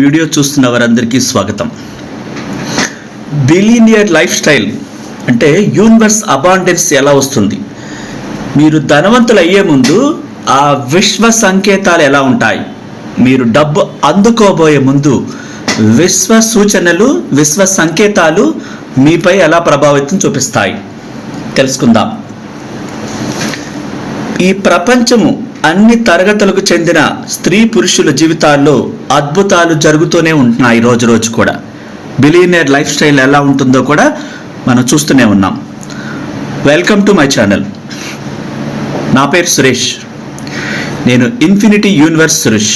Video చూస్తున్న వారందరికీ స్వాగతం. బిలీనియర్ లైఫ్ స్టైల్ అంటే యూనివర్స్ అబాండెన్స్ ఎలా వస్తుంది? మీరు ధనవంతులు అయ్యే ముందు ఆ విశ్వ సంకేతాలు ఎలా ఉంటాయి? మీరు డబ్బు అందుకోబోయే ముందు విశ్వ సూచనలు విశ్వ సంకేతాలు మీపై ఎలా ప్రభావితం చూపిస్తాయి? తెలుసుకుందాం. ఈ ప్రపంచము అన్ని తరగతులకు చెందిన స్త్రీ పురుషుల జీవితాల్లో అద్భుతాలు జరుగుతూనే ఉంటున్నాయి రోజు రోజు కూడా. బిలీనియర్ లైఫ్ స్టైల్ ఎలా ఉంటుందో కూడా మనం చూస్తూనే ఉన్నాం. వెల్కమ్ టు మై ఛానల్ నా పేరు సురేష్. నేను ఇన్ఫినిటీ యూనివర్స్ సురేష్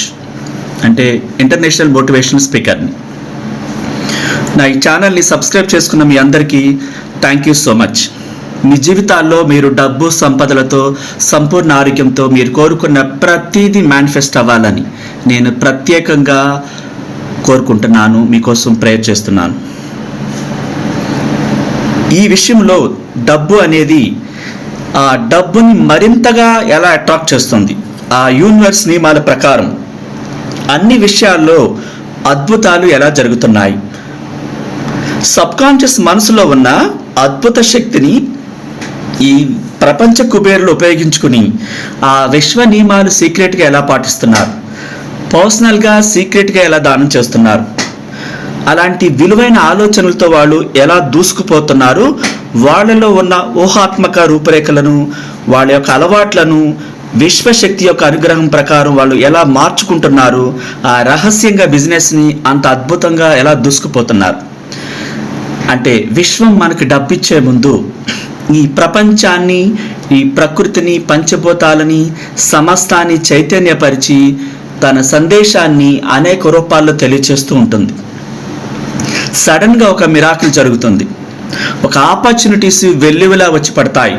అంటే ఇంటర్నేషనల్ మోటివేషనల్ స్పీకర్ని నా ఈ ఛానల్ని సబ్స్క్రైబ్ చేసుకున్న మీ అందరికీ థ్యాంక్ యూ సో మచ్ మీ జీవితాల్లో మీరు డబ్బు సంపదలతో సంపూర్ణ ఆరోగ్యంతో మీరు కోరుకున్న ప్రతిదీ మేనిఫెస్ట్ అవ్వాలని నేను ప్రత్యేకంగా కోరుకుంటున్నాను మీకోసం ప్రేయర్ చేస్తున్నాను. ఈ విషయంలో డబ్బు అనేది ఆ డబ్బుని మరింతగా ఎలా అట్రాక్ట్ చేస్తుంది? ఆ యూనివర్స్ నియమాల ప్రకారం అన్ని విషయాల్లో అద్భుతాలు ఎలా జరుగుతున్నాయి? సబ్కాన్షియస్ మనసులో ఉన్న అద్భుత శక్తిని ఈ ప్రపంచ కుబేరులు ఉపయోగించుకుని ఆ విశ్వ నియమాలు సీక్రెట్గా ఎలా పాటిస్తున్నారు? పర్సనల్గా సీక్రెట్గా ఎలా దానం చేస్తున్నారు? అలాంటి విలువైన ఆలోచనలతో వాళ్ళు ఎలా దూసుకుపోతున్నారు? వాళ్ళలో ఉన్న ఊహాత్మక రూపురేఖలను వాళ్ళ యొక్క అలవాట్లను విశ్వశక్తి యొక్క అనుగ్రహం ప్రకారం వాళ్ళు ఎలా మార్చుకుంటున్నారు? ఆ రహస్యంగా బిజినెస్ని అంత అద్భుతంగా ఎలా దూసుకుపోతున్నారు? అంటే విశ్వం మనకి డబ్బిచ్చే ముందు ఈ ప్రపంచాన్ని ఈ ప్రకృతిని పంచభూతాలని సమస్తాన్ని చైతన్యపరిచి తన సందేశాన్ని అనేక రూపాల్లో తెలియచేస్తూ ఉంటుంది. సడన్గా ఒక మిరాకిల్ జరుగుతుంది. ఒక ఆపర్చునిటీస్ వెల్లువిలా వచ్చి పడతాయి.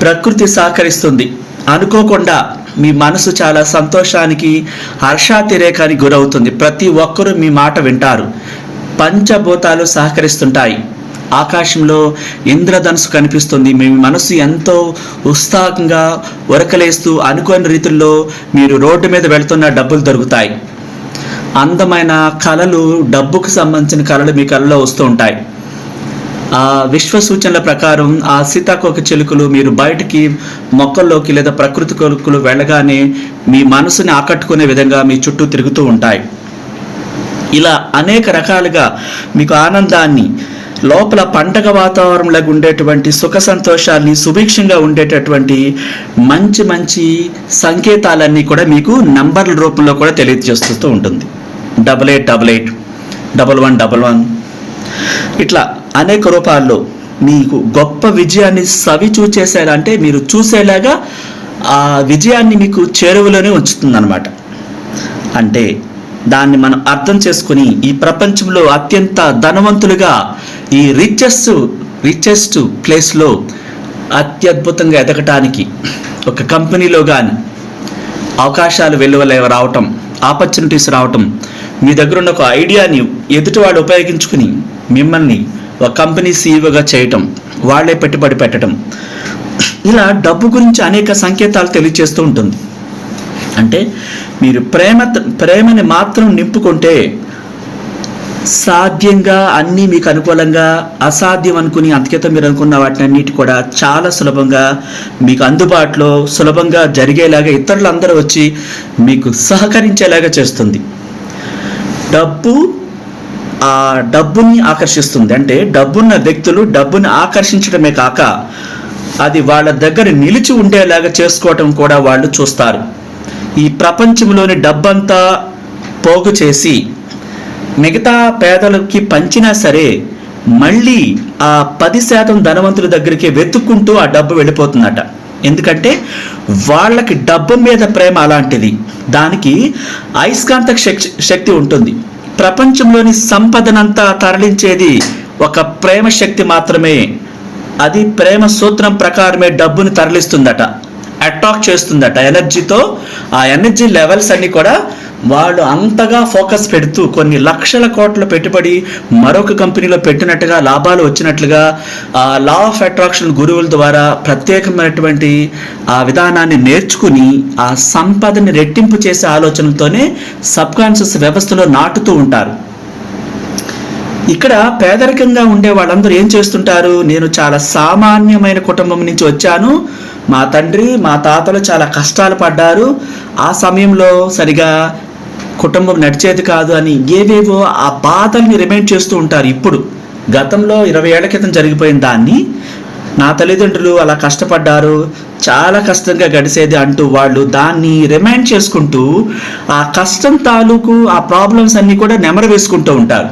ప్రకృతి సహకరిస్తుంది. అనుకోకుండా మీ మనసు చాలా సంతోషానికి హర్షాతిరేకానికి గురవుతుంది. ప్రతి ఒక్కరూ మీ మాట వింటారు. పంచభూతాలు సహకరిస్తుంటాయి. ఆకాశంలో ఇంద్రధనుసు కనిపిస్తుంది. మీ మనసు ఎంతో ఉత్సాహంగా ఉరకలేస్తూ అనుకోని రీతుల్లో మీరు రోడ్డు మీద వెళ్తున్న డబ్బులు దొరుకుతాయి. అందమైన కళలు డబ్బుకు సంబంధించిన కళలు మీ కళలో వస్తూ ఉంటాయి. ఆ విశ్వ సూచనల ప్రకారం ఆ సీతాకోక చిలుకలు మీరు బయటికి మొక్కల్లోకి లేదా ప్రకృతి కొలుకులు వెళ్ళగానే మీ మనసుని ఆకట్టుకునే విధంగా మీ చుట్టూ తిరుగుతూ ఉంటాయి. ఇలా అనేక రకాలుగా మీకు ఆనందాన్ని లోపల పండగ వాతావరణంలో ఉండేటువంటి సుఖ సంతోషాన్ని సుభిక్షంగా ఉండేటటువంటి మంచి మంచి సంకేతాలన్నీ కూడా మీకు నంబర్ల రూపంలో కూడా తెలియజేస్తూ ఉంటుంది. Double eight double eight double one double one. ఇట్లా అనేక రూపాల్లో మీకు గొప్ప విజయాన్ని సవి చూచేసేలా అంటే మీరు చూసేలాగా ఆ విజయాన్ని మీకు చేరువలోనే ఉంచుతుంది అంటే దాన్ని మనం అర్థం చేసుకుని ఈ ప్రపంచంలో అత్యంత ధనవంతులుగా ఈ రిచెస్ట్ రిచెస్ట్ ప్లేస్లో అత్యద్భుతంగా ఎదగటానికి ఒక కంపెనీలో కానీ అవకాశాలు వెలువలే రావటం ఆపర్చునిటీస్ రావటం మీ దగ్గర ఉన్న ఒక ఐడియాని ఎదుటివాడు ఉపయోగించుకుని మిమ్మల్ని ఒక కంపెనీ సీఈఓగా చేయటం వాళ్ళే పెట్టుబడి పెట్టడం ఇలా డబ్బు గురించి అనేక సంకేతాలు తెలియజేస్తూ ఉంటుంది. అంటే మీరు ప్రేమ ప్రేమని మాత్రం నింపుకుంటే సాధ్యంగా అన్నీ మీకు అనుకూలంగా అసాధ్యం అనుకుని అంతకేత మీరు అనుకున్న వాటిని అన్నిటి కూడా చాలా సులభంగా మీకు అందుబాటులో సులభంగా జరిగేలాగా ఇతరులందరూ వచ్చి మీకు సహకరించేలాగా చేస్తుంది. డబ్బు ఆ డబ్బుని ఆకర్షిస్తుంది. అంటే డబ్బున్న వ్యక్తులు డబ్బుని ఆకర్షించడమే కాక అది వాళ్ళ దగ్గర నిలిచి ఉండేలాగా చేసుకోవటం కూడా వాళ్ళు చూస్తారు. ఈ ప్రపంచంలోని డబ్బంతా పోగు చేసి మిగతా పేదలకి పంచినా సరే మళ్ళీ ఆ పది శాతం ధనవంతుల దగ్గరికి వెతుక్కుంటూ ఆ డబ్బు వెళ్ళిపోతుందట. ఎందుకంటే వాళ్ళకి డబ్బు మీద ప్రేమ అలాంటిది. దానికి అయస్కాంత శక్- శక్తి ఉంటుంది. ప్రపంచంలోని సంపదనంతా తరలించేది ఒక ప్రేమ శక్తి మాత్రమే. అది ప్రేమ సూత్రం ప్రకారమే డబ్బును తరలిస్తుందట. అట్రాక్ట్ చేస్తుందట ఎనర్జీతో. ఆ ఎనర్జీ లెవెల్స్ అన్ని కూడా వాళ్ళు అంతగా ఫోకస్ పెడుతూ కొన్ని లక్షల కోట్ల పెట్టుబడి మరొక కంపెనీలో పెట్టినట్టుగా లాభాలు వచ్చినట్లుగా ఆ లా ఆఫ్ అట్రాక్షన్ గురువుల ద్వారా ప్రత్యేకమైనటువంటి ఆ విధానాన్ని నేర్చుకుని ఆ సంపదని రెట్టింపు చేసే ఆలోచనతోనే సబ్కాన్షియస్ వ్యవస్థలో నాటుతూ ఉంటారు. ఇక్కడ పేదరికంగా ఉండే వాళ్ళందరూ ఏం చేస్తుంటారు? నేను చాలా సామాన్యమైన కుటుంబం నుంచి వచ్చాను. మా తండ్రి మా తాతలు చాలా కష్టాలు పడ్డారు. ఆ సమయంలో సరిగా కుటుంబం నడిచేది కాదు అని ఏవేవో ఆ బాధల్ని రిమైండ్ చేస్తూ ఉంటారు ఇప్పుడు. గతంలో ఇరవై ఏళ్ళ క్రితం జరిగిపోయిన దాన్ని నా తల్లిదండ్రులు అలా కష్టపడ్డారు చాలా కష్టంగా గడిచేది అంటూ వాళ్ళు దాన్ని రిమైండ్ చేసుకుంటూ ఆ కష్టం తాలూకు ఆ ప్రాబ్లమ్స్ అన్నీ కూడా నెమరు వేసుకుంటూ ఉంటారు.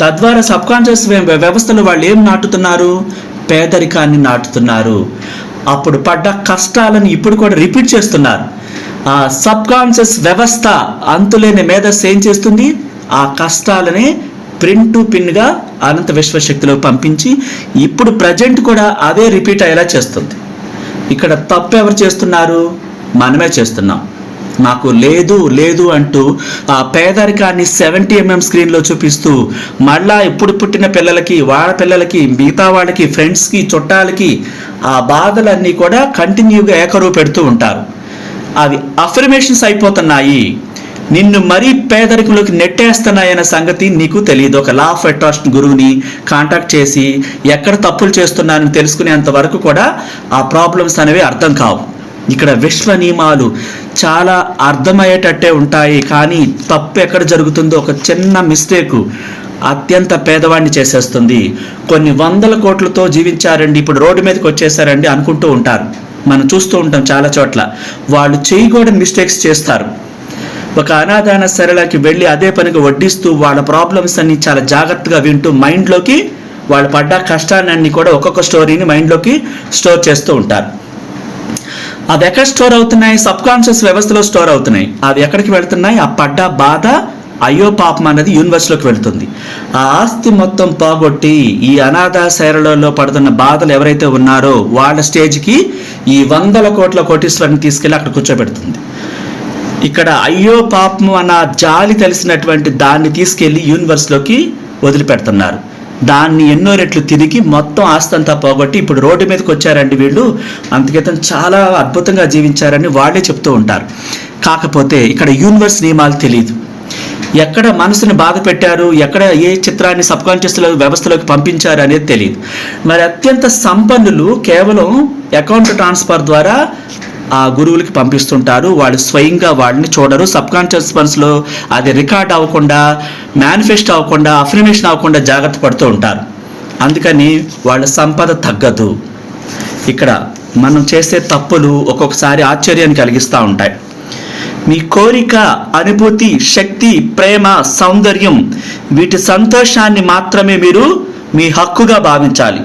తద్వారా సబ్ కాన్షియస్ వ్యవస్థలో వాళ్ళు ఏం నాటుతున్నారు? పేదరికాన్ని నాటుతున్నారు. అప్పుడు పడ్డ కష్టాలను ఇప్పుడు కూడా రిపీట్ చేస్తున్నారు. ఆ సబ్ కాన్షియస్ వ్యవస్థ అంతులేని మేధస్సు ఏం చేస్తుంది? ఆ కష్టాలనే ప్రింట్ టు పిన్గా అనంత విశ్వశక్తిలో పంపించి ఇప్పుడు ప్రజెంట్ కూడా అదే రిపీట్ అయ్యేలా చేస్తుంది. ఇక్కడ తప్పు ఎవరు చేస్తున్నారు? మనమే చేస్తున్నాం. మాకు లేదు లేదు అంటూ ఆ పేదరికాన్ని సెవెంటీ ఎంఎం స్క్రీన్లో చూపిస్తూ మళ్ళా ఇప్పుడు పుట్టిన పిల్లలకి వాళ్ళ పిల్లలకి మిగతా వాళ్ళకి ఫ్రెండ్స్కి చుట్టాలకి ఆ బాధలన్నీ కూడా కంటిన్యూగా ఏకరువు పెడుతూ ఉంటారు. అవి అఫర్మేషన్స్ అయిపోతున్నాయి. నిన్ను మరీ పేదరికంలోకి నెట్టేస్తున్నాయన్న సంగతి నీకు తెలియదు ఒక లా ఆఫ్ అట్రాక్షన్ గురువుని కాంటాక్ట్ చేసి ఎక్కడ తప్పులు చేస్తున్నానని తెలుసుకునేంత వరకు కూడా ఆ ప్రాబ్లమ్స్ అనేవి అర్థం కావు. ఇక్కడ విశ్వ నియమాలు చాలా అర్థమయ్యేటట్టే ఉంటాయి కానీ తప్పు ఎక్కడ జరుగుతుందో ఒక చిన్న మిస్టేకు అత్యంత పేదవాడిని చేసేస్తుంది. కొన్ని వందల కోట్లతో జీవించారండి ఇప్పుడు రోడ్డు మీదకి వచ్చేసారండి అనుకుంటూ ఉంటారు. మనం చూస్తూ ఉంటాం చాలా చోట్ల. వాళ్ళు చేయకూడని మిస్టేక్స్ చేస్తారు. ఒక అనాదాన సరళకి వెళ్ళి అదే పనిగా వడ్డిస్తూ వాళ్ళ ప్రాబ్లమ్స్ అన్ని చాలా జాగ్రత్తగా వింటూ మైండ్లోకి వాళ్ళు పడ్డ కష్టాన్ని కూడా ఒక్కొక్క స్టోరీని మైండ్లోకి స్టోర్ చేస్తూ ఉంటారు. అవి ఎక్కడ స్టోర్ అవుతున్నాయి? సబ్ కాన్షియస్ వ్యవస్థలో స్టోర్ అవుతున్నాయి. అవి ఎక్కడికి వెళ్తున్నాయి? ఆ పడ్డ బాధ అయ్యో పాపం అన్నది యూనివర్స్లోకి వెళ్తుంది. ఆ ఆస్తి మొత్తం పోగొట్టి ఈ అనాథ శైలలో పడుతున్న బాధలు ఎవరైతే ఉన్నారో వాళ్ళ స్టేజ్కి ఈ వందల కోట్ల కోటీశ్వరిని తీసుకెళ్ళి అక్కడ కూర్చోబెడుతుంది. ఇక్కడ అయ్యో పాపము అన్న జాలి తెలిసినటువంటి దాన్ని తీసుకెళ్ళి యూనివర్స్లోకి వదిలిపెడుతున్నారు. దాన్ని ఎన్నో రెట్లు తిరిగి మొత్తం ఆస్తి అంతా పోగొట్టి ఇప్పుడు రోడ్డు మీదకి వచ్చారండి వీళ్ళు. అందుకేతం చాలా అద్భుతంగా జీవించారని వాళ్ళే చెప్తూ ఉంటారు. కాకపోతే ఇక్కడ యూనివర్స్ నియమాలు తెలియదు ఎక్కడ మనసుని బాధ పెట్టారు ఎక్కడ ఏ చిత్రాన్ని సబ్ కాన్షియస్లో వ్యవస్థలోకి పంపించారు అనేది తెలియదు మరి అత్యంత సంపన్నులు కేవలం అకౌంట్ ట్రాన్స్ఫర్ ద్వారా ఆ గురువులకి పంపిస్తుంటారు. వాళ్ళు స్వయంగా వాళ్ళని చూడరు. సబ్ కాన్షియస్ మనసులో అది రికార్డ్ అవ్వకుండా మేనిఫెస్ట్ అవ్వకుండా అఫర్మేషన్ అవ్వకుండా జాగ్రత్త పడుతూ ఉంటారు. అందుకని వాళ్ళ సంపద తగ్గదు. ఇక్కడ మనం చేసే తప్పులు ఒక్కొక్కసారి ఆశ్చర్యాన్ని కలిగిస్తూ ఉంటాయి. మీ కోరిక అనుభూతి శక్తి ప్రేమ సౌందర్యం వీటి సంతోషాన్ని మాత్రమే మీరు మీ హక్కుగా భావించాలి.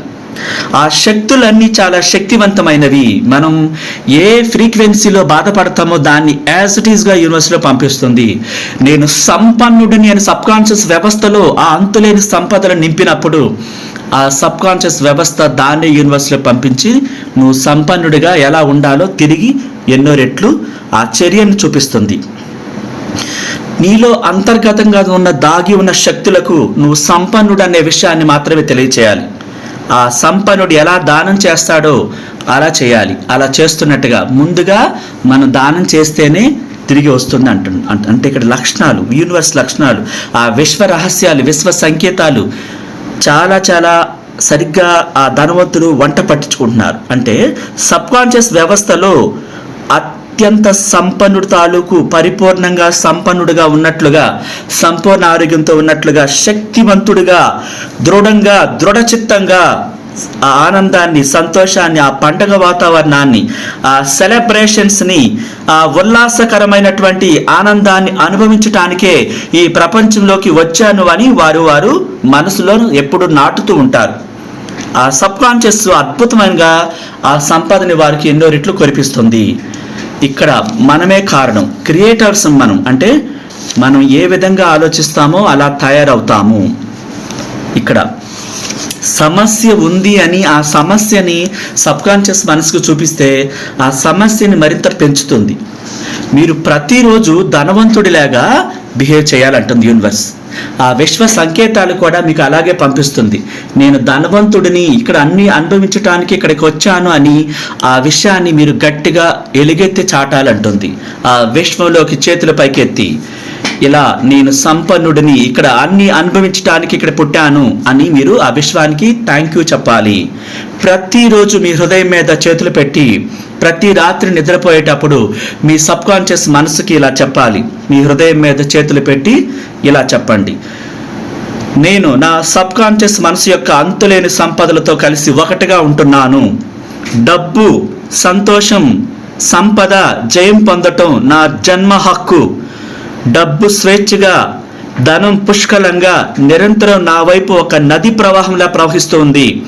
ఆ శక్తులన్నీ చాలా శక్తివంతమైనవి. మనం ఏ ఫ్రీక్వెన్సీలో బాధపడతామో దాన్ని యాజ్ ఇట్ ఈస్గా యూనివర్స్లో పంపిస్తుంది. నేను సంపన్నుడిని అని సబ్ కాన్షియస్ వ్యవస్థలో ఆ అంతులేని సంపదను నింపినప్పుడు ఆ సబ్ కాన్షియస్ వ్యవస్థ దాన్ని యూనివర్స్లో పంపించి నువ్వు సంపన్నుడిగా ఎలా ఉండాలో తిరిగి ఎన్నో రెట్లు ఆ చర్యను చూపిస్తుంది. నీలో అంతర్గతంగా ఉన్న దాగి ఉన్న శక్తులకు నువ్వు సంపన్నుడు అనే విషయాన్ని మాత్రమే తెలియచేయాలి. ఆ సంపన్నుడు ఎలా దానం చేస్తాడో అలా చేయాలి. అలా చేస్తున్నట్టుగా ముందుగా మనం దానం చేస్తేనే తిరిగి వస్తుంది అంటు అంటే ఇక్కడ లక్షణాలు యూనివర్స్ లక్షణాలు ఆ విశ్వ రహస్యాలు విశ్వ సంకేతాలు చాలా చాలా సరిగ్గా ఆ ధనవంతులు వంట పట్టించుకుంటున్నారు. అంటే సబ్కాన్షియస్ వ్యవస్థలో అత్యంత సంపన్నుడు తాలూకు పరిపూర్ణంగా సంపన్నుడుగా ఉన్నట్లుగా సంపూర్ణ ఆరోగ్యంతో ఉన్నట్లుగా శక్తివంతుడుగా దృఢంగా దృఢచిత్తంగా ఆ ఆనందాన్ని సంతోషాన్ని ఆ పండగ వాతావరణాన్ని ఆ సెలబ్రేషన్స్ని ఆ ఉల్లాసకరమైనటువంటి ఆనందాన్ని అనుభవించటానికే ఈ ప్రపంచంలోకి వచ్చాను అని వారు వారు మనసులో ఎప్పుడు నాటుతూ ఉంటారు. ఆ సబ్కాన్షియస్ అద్భుతమైన అద్భుతమైనగా ఆ సంపదని వారికి ఎన్నో రెట్లు కురిపిస్తుంది. ఇక్కడ మనమే కారణం. క్రియేటర్స్ మనం. అంటే మనం ఏ విధంగా ఆలోచిస్తామో అలా తయారవుతాము. ఇక్కడ సమస్య ఉంది అని ఆ సమస్యని సబ్కాన్షియస్ మనసుకు చూపిస్తే ఆ సమస్యని మరింత పెంచుతుంది. మీరు ప్రతిరోజు ధనవంతుడిలాగా బిహేవ్ చేయాలంటుంది యూనివర్స్ ఆ విశ్వ సంకేతాలు కూడా మీకు అలాగే పంపిస్తుంది. నేను ధనవంతుడిని ఇక్కడ అన్ని అనుభవించటానికి ఇక్కడికి వచ్చాను అని ఆ విషయాన్ని మీరు గట్టిగా ఎలుగెత్తి చాటాలంటుంది. ఆ విశ్వంలోకి చేతుల పైకెత్తి. ఇలా నేను సంపన్నుడిని ఇక్కడ అన్ని అనుభవించడానికి ఇక్కడ పుట్టాను అని మీరు ఆ విశ్వానికి థ్యాంక్ యూ చెప్పాలి. ప్రతిరోజు మీ హృదయం మీద చేతులు పెట్టి ప్రతి రాత్రి నిద్రపోయేటప్పుడు మీ సబ్ కాన్షియస్ మనసుకి ఇలా చెప్పాలి. మీ హృదయం మీద చేతులు పెట్టి ఇలా చెప్పండి. నేను నా సబ్ కాన్షియస్ మనసు యొక్క అంతులేని సంపదలతో కలిసి ఒకటిగా ఉంటున్నాను. డబ్బు సంతోషం సంపద జయం పొందటం నా జన్మ హక్కు. డబ్బు స్వేచ్ఛగా ధనం పుష్కలంగా నిరంతరం నా వైపు ఒక నది ప్రవాహంలా ప్రవహిస్తుంది.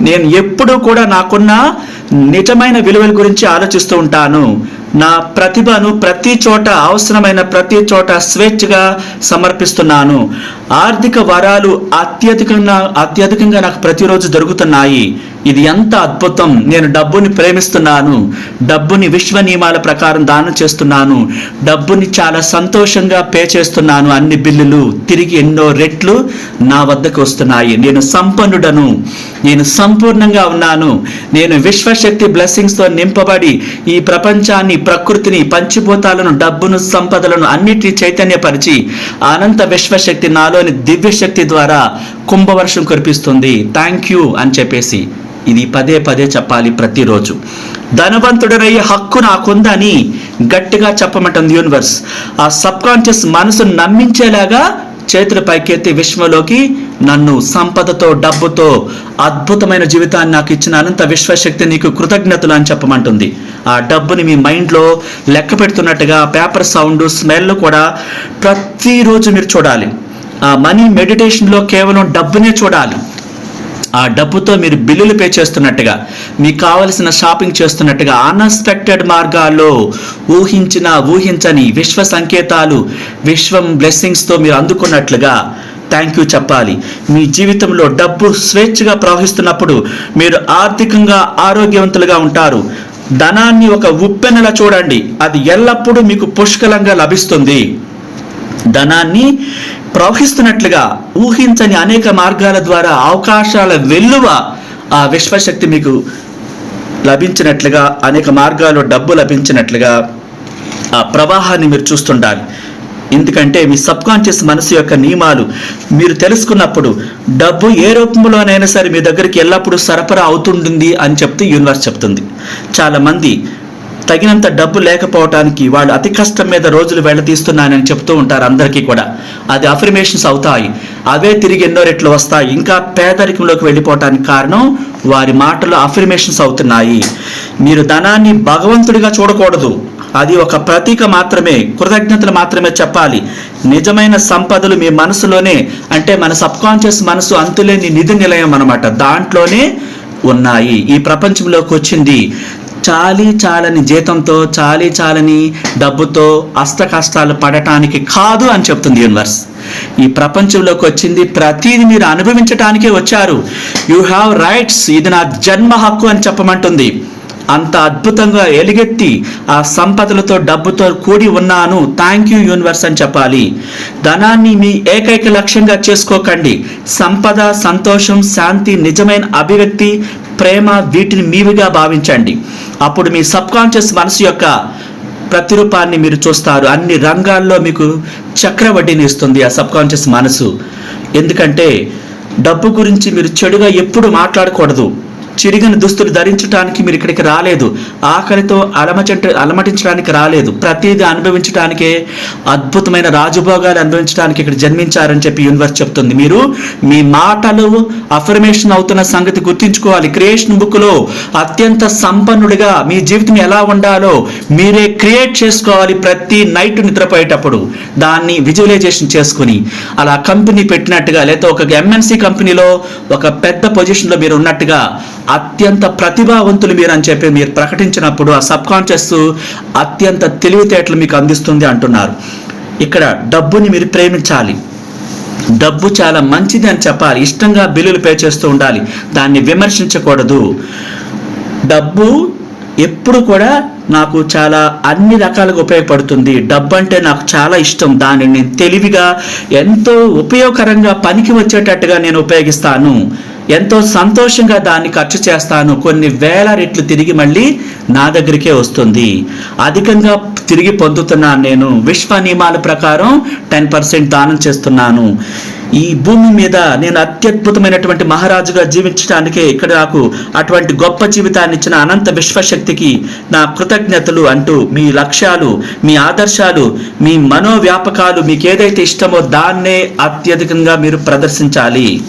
నేను ఎప్పుడూ కూడా నాకున్న నిజమైన విలువల గురించి ఆలోచిస్తూ ఉంటాను. నా ప్రతిభను ప్రతి చోట అవసరమైన ప్రతి చోట స్వేచ్ఛగా సమర్పిస్తున్నాను. ఆర్థిక వరాలు అత్యధికంగా అత్యధికంగా నాకు ప్రతిరోజు దొరుకుతున్నాయి ఇది ఎంత అద్భుతం! నేను డబ్బుని ప్రేమిస్తున్నాను. డబ్బుని విశ్వ నియమాల ప్రకారం దానం చేస్తున్నాను. డబ్బుని చాలా సంతోషంగా పే చేస్తున్నాను. అన్ని బిల్లులు తిరిగి ఎన్నో రెట్లు నా వద్దకు వస్తున్నాయి. నేను సంపన్నుడను. నేను సంపూర్ణంగా ఉన్నాను. నేను విశ్వ శక్తి బ్లెస్సింగ్స్తో నింపబడి ఈ ప్రపంచాన్ని ప్రకృతిని పంచిభూతాలను డబ్బును సంపదలను అన్నిటినీ చైతన్యపరిచి అనంత విశ్వశక్తి నాలోని దివ్యశక్తి ద్వారా కుంభవర్షం కురిపిస్తుంది. థ్యాంక్ యూ అని చెప్పేసి ఇది పదే పదే చెప్పాలి ప్రతిరోజు. ధనవంతుడనయ్యే హక్కు నాకుందని గట్టిగా చెప్పమంటుంది యూనివర్స్. ఆ సబ్ కాన్షియస్ మనసును నమ్మించేలాగా చేతులు పైకెత్తి విశ్వలోకి నన్ను సంపదతో డబ్బుతో అద్భుతమైన జీవితాన్ని నాకు ఇచ్చిన అనంత విశ్వశక్తి నీకు కృతజ్ఞతలు అని చెప్పమంటుంది. ఆ డబ్బుని మీ మైండ్లో లెక్క పెడుతున్నట్టుగా పేపర్ సౌండ్ స్మెల్ కూడా ప్రతిరోజు మీరు చూడాలి. ఆ మనీ మెడిటేషన్లో కేవలం డబ్బునే చూడాలి. ఆ డబ్బుతో మీరు బిల్లులు పే చేస్తున్నట్టుగా మీకు కావలసిన షాపింగ్ చేస్తున్నట్టుగా అన్ఎక్స్పెక్టెడ్ మార్గాల్లో ఊహించిన ఊహించని విశ్వ సంకేతాలు విశ్వం బ్లెస్సింగ్స్తో మీరు అందుకున్నట్లుగా థ్యాంక్ యూ చెప్పాలి. మీ జీవితంలో డబ్బు స్వేచ్ఛగా ప్రవహిస్తున్నప్పుడు మీరు ఆర్థికంగా ఆరోగ్యవంతులుగా ఉంటారు. ధనాన్ని ఒక ఉప్పెనలా చూడండి. అది ఎల్లప్పుడూ మీకు పుష్కలంగా లభిస్తుంది. ధనాన్ని ప్రవహిస్తున్నట్లుగా ఊహించని అనేక మార్గాల ద్వారా అవకాశాల వెల్లువ ఆ విశ్వశక్తి మీకు లభించినట్లుగా అనేక మార్గాల్లో డబ్బు లభించినట్లుగా ఆ ప్రవాహాన్ని మీరు చూస్తుండాలి. ఎందుకంటే మీ సబ్ కాన్షియస్ మనసు యొక్క నియమాలు మీరు తెలుసుకున్నప్పుడు డబ్బు ఏ రూపంలోనైనా సరే మీ దగ్గరికి ఎల్లప్పుడూ సరఫరా అవుతుంటుంది అని చెప్తూ యూనివర్స్ చెప్తుంది. చాలామంది తగినంత డబ్బు లేకపోవటానికి వాళ్ళు అతి కష్టం మీద రోజులు వెళ్ళతీస్తున్నానని చెప్తూ ఉంటారు అందరికీ కూడా. అది అఫర్మేషన్స్ అవుతాయి. అవే తిరిగి ఎన్నో రెట్లు వస్తాయి. ఇంకా పేదరికంలోకి వెళ్ళిపోవటానికి కారణం వారి మాటలు అఫర్మేషన్స్ అవుతున్నాయి. మీరు ధనాన్ని భగవంతుడిగా చూడకూడదు. అది ఒక ప్రతీక మాత్రమే. కృతజ్ఞతలు మాత్రమే చెప్పాలి. నిజమైన సంపదలు మీ మనసులోనే అంటే మన సబ్ కాన్షియస్ మనసు అంతులేని నిధి నిలయం అనమాట దాంట్లోనే ఉన్నాయి. ఈ ప్రపంచంలోకి వచ్చింది. చాలీ చాలని జీతంతో చాలీ చాలని డబ్బుతో అష్ట కష్టాలు పడటానికి కాదు అని చెప్తుంది యూనివర్స్. ఈ ప్రపంచంలోకి వచ్చింది ప్రతిది మీరు అనుభవించటానికే వచ్చారు. యు హ్యావ్ రైట్స్ ఇది నా జన్మ హక్కు అని చెప్పమంటుంది. అంత అద్భుతంగా ఎలుగెత్తి ఆ సంపదలతో డబ్బుతో కూడి ఉన్నాను. థ్యాంక్ యూ యూనివర్స్ అని చెప్పాలి. ధనాన్ని మీ ఏకైక లక్ష్యంగా చేసుకోకండి. సంపద సంతోషం శాంతి నిజమైన అభివ్యక్తి ప్రేమ వీటిని మీవిగా భావించండి. అప్పుడు మీ సబ్ కాన్షియస్ మనసు యొక్క ప్రతిరూపాన్ని మీరు చూస్తారు. అన్ని రంగాల్లో మీకు చక్రవడ్డీని ఇస్తుంది ఆ సబ్ కాన్షియస్ మనసు. ఎందుకంటే డబ్బు గురించి మీరు చెడుగా ఎప్పుడు మాట్లాడకూడదు. చిరిగిన దుస్తులు ధరించడానికి మీరు ఇక్కడికి రాలేదు. ఆకలితో అలమచంట అలమటించడానికి రాలేదు. ప్రతిదీ అనుభవించడానికే అద్భుతమైన రాజభోగాలు అనుభవించడానికి ఇక్కడ జన్మించారని చెప్పి యూనివర్స్ చెప్తుంది. మీరు మీ మాటలు అఫర్మేషన్ అవుతున్న సంగతి గుర్తించుకోవాలి. క్రియేషన్ బుక్లో అత్యంత సంపన్నుడిగా మీ జీవితం ఎలా ఉండాలో మీరే క్రియేట్ చేసుకోవాలి ప్రతి నైట్ నిద్రపోయేటప్పుడు. దాన్ని విజువలైజేషన్ చేసుకుని. అలా కంపెనీ పెట్టినట్టుగా లేదా ఒక ఎంఎన్సి కంపెనీలో ఒక పెద్ద పొజిషన్లో మీరు ఉన్నట్టుగా అత్యంత ప్రతిభావంతులు మీరు అని చెప్పి మీరు ప్రకటించినప్పుడు ఆ సబ్ కాన్షియస్ అత్యంత తెలివితేటలు మీకు అందిస్తుంది అంటున్నారు. ఇక్కడ డబ్బుని మీరు ప్రేమించాలి. డబ్బు చాలా మంచిది అని చెప్పాలి. ఇష్టంగా బిల్లులు పే చేస్తూ ఉండాలి. దాన్ని విమర్శించకూడదు. డబ్బు ఎప్పుడు కూడా నాకు చాలా అన్ని రకాలుగా ఉపయోగపడుతుంది. డబ్బు అంటే నాకు చాలా ఇష్టం. దానిని తెలివిగా ఎంతో ఉపయోగకరంగా పనికి వచ్చేటట్టుగా నేను ఉపయోగిస్తాను. ఎంతో సంతోషంగా దాన్ని ఖర్చు చేస్తాను. కొన్ని వేల రెట్లు తిరిగి మళ్ళీ నా దగ్గరికే వస్తుంది. అధికంగా తిరిగి పొందుతున్నాను నేను. విశ్వ నియమాల ప్రకారం టెన్ పర్సెంట్ దానం చేస్తున్నాను. ఈ భూమి మీద నేను అత్యద్భుతమైనటువంటి మహారాజుగా జీవించడానికే ఇక్కడ నాకు అటువంటి గొప్ప జీవితాన్ని ఇచ్చిన అనంత విశ్వశక్తికి నా కృతజ్ఞతలు అంటూ మీ లక్ష్యాలు మీ ఆదర్శాలు మీ మనోవ్యాపకాలు మీకు ఏదైతే ఇష్టమో దాన్నే అత్యధికంగా మీరు ప్రదర్శించాలి.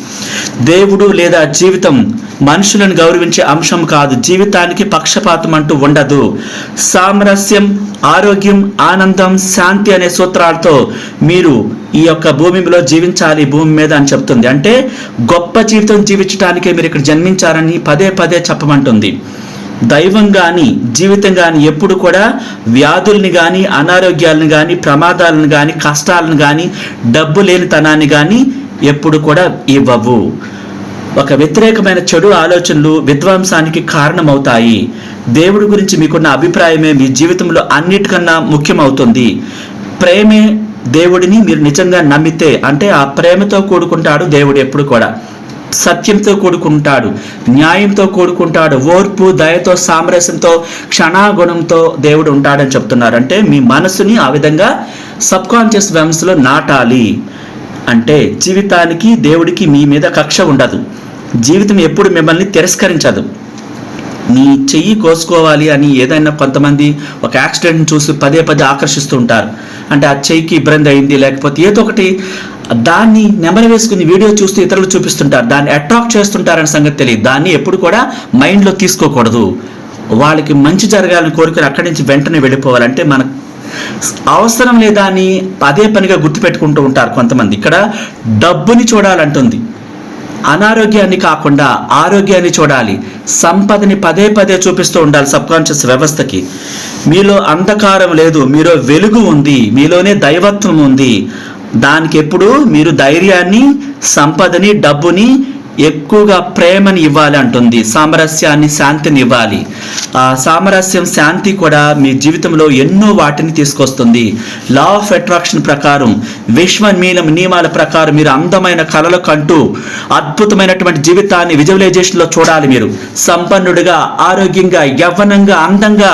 దేవుడు లేదా జీవితం మనుషులను గౌరవించే అంశం కాదు జీవితానికి పక్షపాతం అంటూ ఉండదు. సామరస్యం ఆరోగ్యం ఆనందం శాంతి అనే సూత్రాలతో మీరు ఈ యొక్క భూమిలో జీవించాలి భూమి మీద అని చెప్తుంది. అంటే గొప్ప జీవితం జీవించడానికే మీరు ఇక్కడ జన్మించారని పదే పదే చెప్పమంటుంది. దైవం కానీ జీవితం కానీ ఎప్పుడు కూడా వ్యాధుల్ని కానీ అనారోగ్యాలను కానీ ప్రమాదాలను కానీ కష్టాలను కానీ డబ్బు లేనితనాన్ని కానీ ఎప్పుడు కూడా ఇవ్వవు. ఒక వ్యతిరేకమైన చెడు ఆలోచనలు విధ్వంసానికి కారణమవుతాయి. దేవుడి గురించి మీకున్న అభిప్రాయమే మీ జీవితంలో అన్నిటికన్నా ముఖ్యమవుతుంది. ప్రేమే దేవుడిని మీరు నిజంగా నమ్మితే అంటే ఆ ప్రేమతో కూడుకుంటాడు దేవుడు ఎప్పుడు కూడా. సత్యంతో కూడుకుంటాడు న్యాయంతో కూడుకుంటాడు ఓర్పు దయతో సామరస్యంతో క్షణాగుణంతో దేవుడు ఉంటాడని చెప్తున్నారు. అంటే మీ మనసుని ఆ విధంగా సబ్ కాన్షియస్ వ్యవస్థలో నాటాలి. అంటే జీవితానికి దేవుడికి మీ మీద కక్ష ఉండదు. జీవితం ఎప్పుడు మిమ్మల్ని తిరస్కరించదు. నీ చెయ్యి కోసుకోవాలి అని ఏదైనా కొంతమంది ఒక యాక్సిడెంట్ చూసి పదే పదే ఆకర్షిస్తూ ఉంటారు. అంటే ఆ చెయ్యికి ఇబ్బంది అయింది లేకపోతే ఏదో ఒకటి దాన్ని నెమరు వేసుకుని వీడియో చూస్తూ ఇతరులు చూపిస్తుంటారు. దాన్ని అట్రాక్ట్ చేస్తుంటారనే సంగతి తెలియదు. దాన్ని ఎప్పుడు కూడా మైండ్లో తీసుకోకూడదు. వాళ్ళకి మంచి జరగాలని కోరుకుని అక్కడి నుంచి వెంటనే వెళ్ళిపోవాలంటే మన అవసరం లేదా అని అదే పనిగా గుర్తుపెట్టుకుంటూ ఉంటారు కొంతమంది. ఇక్కడ డబ్బుని చూడాలంటుంది. అనారోగ్యాన్ని కాకుండా ఆరోగ్యాన్ని చూడాలి. సంపదని పదే పదే చూపిస్తూ ఉండాలి సబ్ కాన్షియస్ వ్యవస్థకి. మీలో అంధకారం లేదు మీలో వెలుగు ఉంది మీలోనే దైవత్వం ఉంది. దానికి ఎప్పుడు మీరు ధైర్యాన్ని సంపదని డబ్బుని ఎక్కువగా ప్రేమని ఇవ్వాలి అంటుంది సామరస్యాన్ని శాంతిని ఇవ్వాలి. ఆ సామరస్యం శాంతి కూడా మీ జీవితంలో ఎన్నో వాటిని తీసుకొస్తుంది. లా ఆఫ్ అట్రాక్షన్ ప్రకారం విశ్వ నీలం నియమాల ప్రకారం మీరు అందమైన కళలు కంటూ అద్భుతమైనటువంటి జీవితాన్ని విజువలైజేషన్లో చూడాలి మీరు. సంపన్నుడిగా ఆరోగ్యంగా యవ్వనంగా అందంగా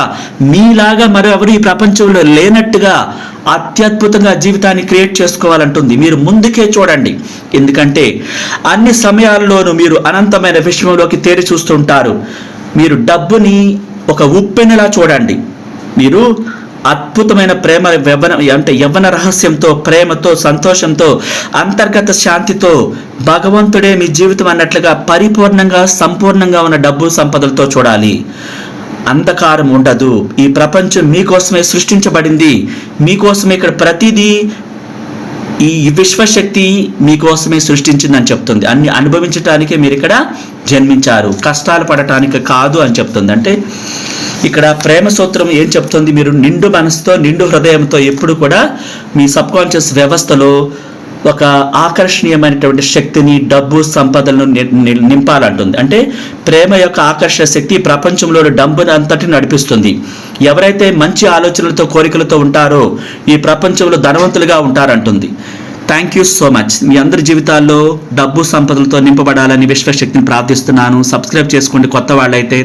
మీలాగా మరెవరు ఈ ప్రపంచంలో లేనట్టుగా అత్యద్భుతంగా జీవితాన్ని క్రియేట్ చేసుకోవాలంటుంది. మీరు ముందుకే చూడండి. ఎందుకంటే అన్ని సమయాల్లోనూ మీరు అనంతమైన విషయంలోకి తేరి చూస్తుంటారు మీరు డబ్బుని ఒక ఉప్పెనలా చూడండి. మీరు అద్భుతమైన ప్రేమ యవ్వన అంటే యవ్వన రహస్యంతో ప్రేమతో సంతోషంతో అంతర్గత శాంతితో భగవంతుడే మీ జీవితం అన్నట్లుగా పరిపూర్ణంగా సంపూర్ణంగా ఉన్న డబ్బు సంపదలతో చూడాలి. అంధకారం ఉండదు. ఈ ప్రపంచం మీకోసమే సృష్టించబడింది. మీకోసమే ఇక్కడ ప్రతిదీ ఈ విశ్వశక్తి మీకోసమే సృష్టించిందని చెప్తుంది. అన్ని అనుభవించటానికే మీరు ఇక్కడ జన్మించారు. కష్టాలు పడటానికి కాదు అని చెప్తుంది. అంటే ఇక్కడ ప్రేమ సూత్రం ఏం చెప్తుంది? మీరు నిండు మనసుతో నిండు హృదయంతో ఎప్పుడు కూడా మీ సబ్ కాన్షియస్ వ్యవస్థలో ఒక ఆకర్షణీయమైనటువంటి శక్తిని డబ్బు సంపదలను ని- నింపాలంటుంది. అంటే ప్రేమ యొక్క ఆకర్షణ శక్తి ప్రపంచంలో డబ్బుని అంతటి నడిపిస్తుంది. ఎవరైతే మంచి ఆలోచనలతో కోరికలతో ఉంటారో ఈ ప్రపంచంలో ధనవంతులుగా ఉంటారంటుంది. థ్యాంక్ యూ సో మచ్ మీ అందరి జీవితాల్లో డబ్బు సంపదలతో నింపబడాలని విశ్వశక్తిని ప్రార్థిస్తున్నాను. సబ్స్క్రైబ్ చేసుకోండి. కొత్త వాళ్ళైతే